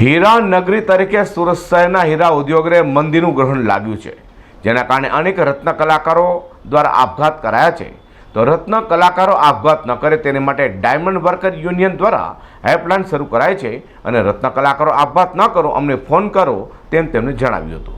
હીરા નગરી તરીકે સુરત શહેરના હીરા ઉદ્યોગને મંદીનું ગ્રહણ લાગ્યું છે, જેના કારણે અનેક રત્ન કલાકારો દ્વારા આપઘાત કરાયા છે. તો રત્ન કલાકારો આપઘાત ન કરે તેને માટે ડાયમંડ વર્કર યુનિયન દ્વારા હેલ્પલાઇન શરૂ કરાય છે અને રત્ન કલાકારો આપઘાત ન કરો અમને ફોન કરો તેમ તેમણે જણાવ્યું હતું.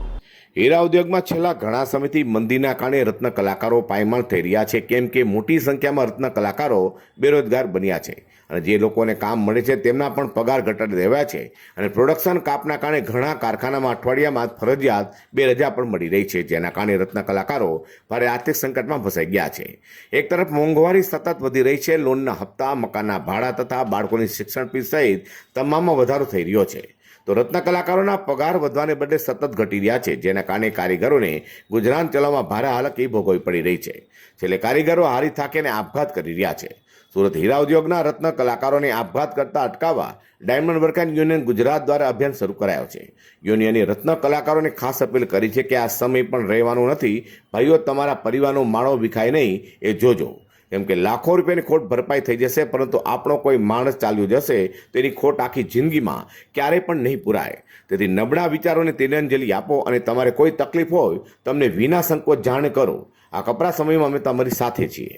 હીરા ઉદ્યોગમાં છેલ્લા ઘણા સમયથી મંદીના કારણે રત્ન કલાકારો પાયમાલ થઈ રહ્યા છે. કેમ કે મોટી સંખ્યામાં રત્ન કલાકારો બેરોજગાર બન્યા છે અને જે લોકોને કામ મળે છે તેમના પણ પગાર ઘટાડી દેવાયા છે અને પ્રોડક્શન કાપના કારણે ઘણા કારખાનામાં અઠવાડિયામાં ફરજિયાત બે રજા પણ મળી રહી છે, જેના કારણે રત્ન કલાકારો ભારે આર્થિક સંકટમાં ફસાઈ ગયા છે. એક તરફ મોંઘવારી સતત વધી રહી છે, લોનના હપ્તા, મકાનના ભાડા તથા બાળકોની શિક્ષણ ફી સહિત તમામમાં વધારો થઈ રહ્યો છે. તો રત્ન કલાકારોના પગાર વધવાને બદલે સતત ઘટી રહ્યા છે, જેના કારણે કારીગરોને ગુજરાન ચલાવવામાં ભારે હાલત એ ભોગવવી પડી રહી છે. છેલ્લે કારીગરો હારી થાકીને આપઘાત કરી રહ્યા છે. સુરત હીરા ઉદ્યોગના રત્ન કલાકારોને આપઘાત કરતા અટકાવવા ડાયમંડ વર્કર યુનિયન ગુજરાત દ્વારા અભિયાન શરૂ કરાયો છે. યુનિયને રત્ન કલાકારોને ખાસ અપીલ કરી છે કે આ સમય પણ રહેવાનું નથી. ભાઈઓ, તમારા પરિવારનો માળો વિખાય નહીં, એ જોજો. કેમ કે લાખો રૂપિયાની ખોટ ભરપાઈ થઈ જશે, પરંતુ આપણો કોઈ માણસ ચાલ્યો જશે તેની ખોટ આખી જિંદગીમાં ક્યારેય પણ નહીં પૂરાય. તેથી નબળા વિચારોને તિલાંજલિ આપો અને તમારે કોઈ તકલીફ હોય, તમને વિના સંકોચ જાણ કરો. આ કપરા સમયમાં અમે તમારી સાથે છીએ.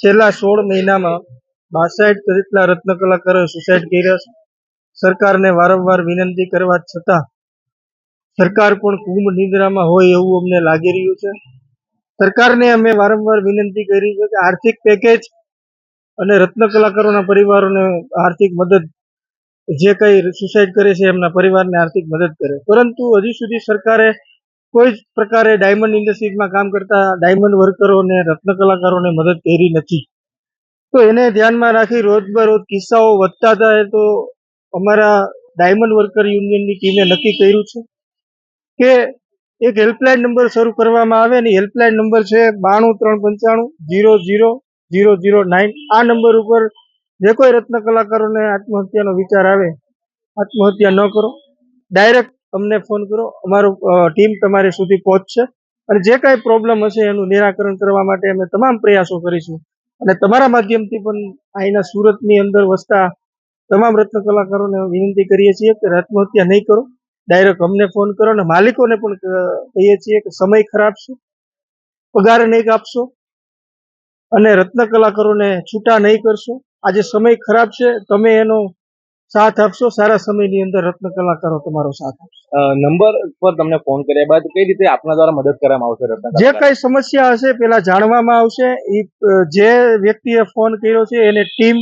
છેલ્લા સોળ મહિનામાં બાસઠ જેટલા રત્ન કલાકારોએ સુસાઇડ કર્યા છે. સરકારને વારંવાર વિનંતી કરવા છતાં સરકાર પણ કુંભ નિંદ્રામાં હોય એવું અમને લાગી રહ્યું છે. સરકારને અમે વારંવાર વિનંતી કરી છે કે આર્થિક પેકેજ અને રત્ન કલાકારોના પરિવારોને આર્થિક મદદ, જે કંઈ સુસાઇડ કરે છે એમના પરિવારને આર્થિક મદદ કરે. પરંતુ હજી સુધી સરકારે કોઈ જ પ્રકારે ડાયમંડ ઇન્ડસ્ટ્રીઝમાં કામ કરતા ડાયમંડ વર્કરોને રત્ન કલાકારોને મદદ કરી નથી. તો એને ધ્યાનમાં રાખી રોજબરોજ કિસ્સાઓ વધતા જાય તો અમારા ડાયમંડ વર્કર યુનિયનની ટીમે નક્કી કર્યું છે કે એક હેલ્પલાઇન નંબર શરૂ કરવામાં આવે અને હેલ્પલાઇન નંબર છે બાણું ત્રણ પંચાણું zero zero zero zero nine આ નંબર ઉપર જે કોઈ રત્ન કલાકારોને આત્મહત્યાનો વિચાર આવે, આત્મહત્યા ન કરો. ડાયરેક્ટ અમને ફોન કરો. અમારું ટીમ તમારી સુધી પહોંચશે. અને જે કાંઈ પ્રોબ્લેમ હશે એનું નિરાકરણ કરવા માટે અમે તમામ પ્રયાસો કરીશું. અને તમારા માધ્યમથી પણ અહીંના સુરતની અંદર વસતા તમામ રત્ન કલાકારોને વિનંતી કરીએ છીએ કે આત્મહત્યા નહીં કરો. ડાયરેક્ટ અમને ફોન કરો અને માલિકોને પણ કહીએ છીએ કે સમય ખરાબ છે પગાર નહીં કાપશો અને રત્ન કલાકારોને છૂટા નહીં કરશો. આજે સમય ખરાબ છે તમે એનો સાથ આપશો સારા સમયની અંદર રત્ન કલાકારો તમારો સાથ આપશે. નંબર પર તમને ફોન કર્યા બાદ કઈ રીતે આપના દ્વારા મદદ કરવામાં આવશે રત્ન જે? કઈ સમસ્યા હશે પેલા જાણવામાં આવશે. એ જે વ્યક્તિએ ફોન કર્યો છે એને ટીમ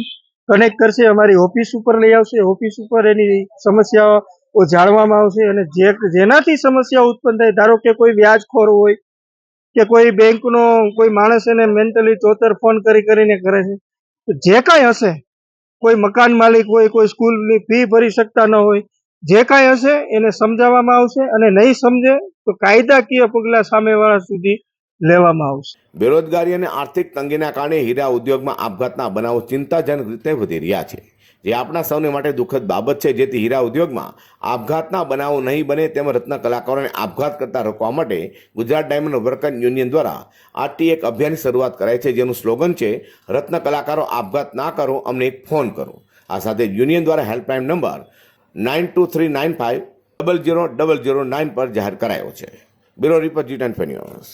કનેક્ટ કરશે અમારી ઓફિસ ઉપર લઈ આવશે. ઓફિસ ઉપર એની સમસ્યાઓ જાણવામાં આવશે અને જે જેનાથી સમસ્યા ઉત્પન્ન થાય, ધારો કે કોઈ વ્યાજખોર હોય કે કોઈ બેંકનો કોઈ માણસ એને મેન્ટલી ચોતર ફોન કરી કરીને કરે છે, તો જે કાંઈ હશે, કોઈ મકાન માલિક હોય, કોઈ સ્કૂલની ફી ભરી શકતા ન હોય, જે કાંઈ હશે એને સમજાવવામાં આવશે અને નહીં સમજે તો કાયદાકીય પગલાં સામેવાળા સુધી લેવામાં આવશે. બેરોજગારી અને આર્થિક તંગીના કારણે હીરા ઉદ્યોગમાં આપઘાતના બનાવો ચિંતાજનક રીતે વધી રહ્યા છે. જે આપણા સૌને માટે દુઃખદ બાબત છે, જેથી હીરા ઉદ્યોગમાં આપઘાતના બનાવો નહીં બને તેમ રત્ન કલાકારોને આપઘાત કરતા રોકવા માટે ગુજરાત ડાયમંડ વર્કર યુનિયન દ્વારા આજથી એક અભિયાનની શરૂઆત કરાઈ છે, જેનું સ્લોગન છે, રત્ન કલાકારો આપઘાત ના કરો, અમને એક ફોન કરો. આ સાથે યુનિયન દ્વારા helpline number nine two three nine five double zero double zero nine પર જાહેર કરાયો છે. Bureau report and news.